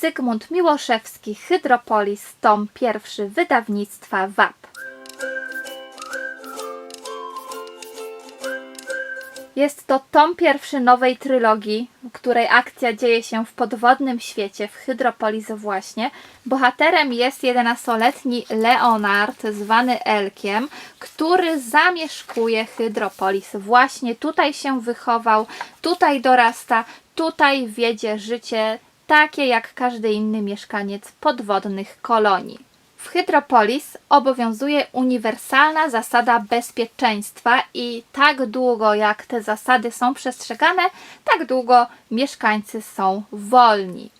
Zygmunt Miłoszewski, Hydropolis, tom pierwszy wydawnictwa WAP. Jest to tom pierwszy nowej trylogii, której akcja dzieje się w podwodnym świecie, w Hydropolis właśnie. Bohaterem jest 11-letni Leonard, zwany Elkiem, który zamieszkuje Hydropolis. Właśnie tutaj się wychował, tutaj dorasta, tutaj wiedzie życie takie jak każdy inny mieszkaniec podwodnych kolonii. W Hydropolis obowiązuje uniwersalna zasada bezpieczeństwa i tak długo jak te zasady są przestrzegane, tak długo mieszkańcy są wolni.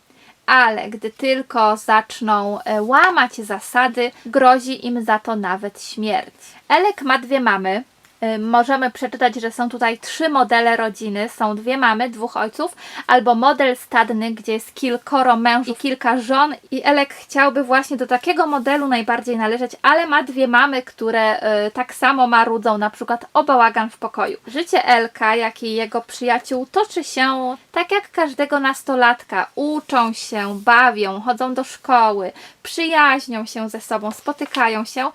Ale gdy tylko zaczną e, łamać zasady, grozi im za to nawet śmierć. Elek ma dwie mamy. Y, Możemy przeczytać, że są tutaj trzy modele rodziny. Są dwie mamy, dwóch ojców, albo model stadny, gdzie jest kilkoro mężów i kilka żon. I Elek chciałby właśnie do takiego modelu najbardziej należeć, ale ma dwie mamy, które y, tak samo marudzą, na przykład o bałagan w pokoju. Życie Elka, jak i jego przyjaciół toczy się tak jak każdego nastolatka. Uczą się, bawią, chodzą do szkoły, przyjaźnią się ze sobą, spotykają się,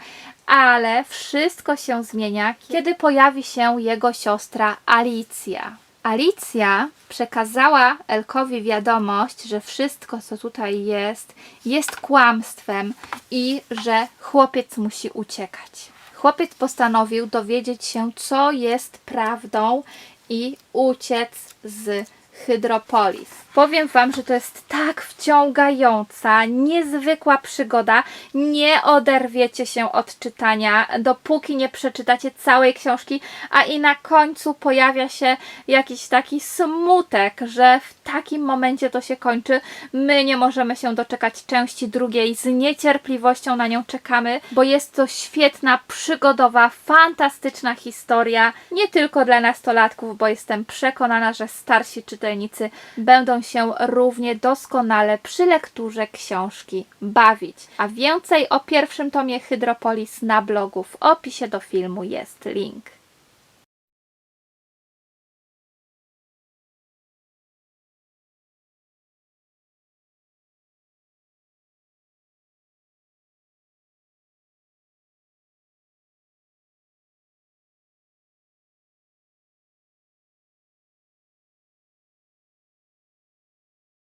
ale wszystko się zmienia, kiedy pojawi się jego siostra Alicja. Alicja przekazała Elkowi wiadomość, że wszystko, co tutaj jest, jest kłamstwem i że chłopiec musi uciekać. Chłopiec postanowił dowiedzieć się, co jest prawdą i uciec z Hydropolis. Powiem Wam, że to jest tak wciągająca, niezwykła przygoda. Nie oderwiecie się od czytania, dopóki nie przeczytacie całej książki, a i na końcu pojawia się jakiś taki smutek, że w takim momencie to się kończy. My nie możemy się doczekać części drugiej, z niecierpliwością na nią czekamy, bo jest to świetna, przygodowa, fantastyczna historia, nie tylko dla nastolatków, bo jestem przekonana, że starsi czytelnicy będą się równie doskonale przy lekturze książki bawić. A więcej o pierwszym tomie Hydropolis na blogu w opisie do filmu jest link.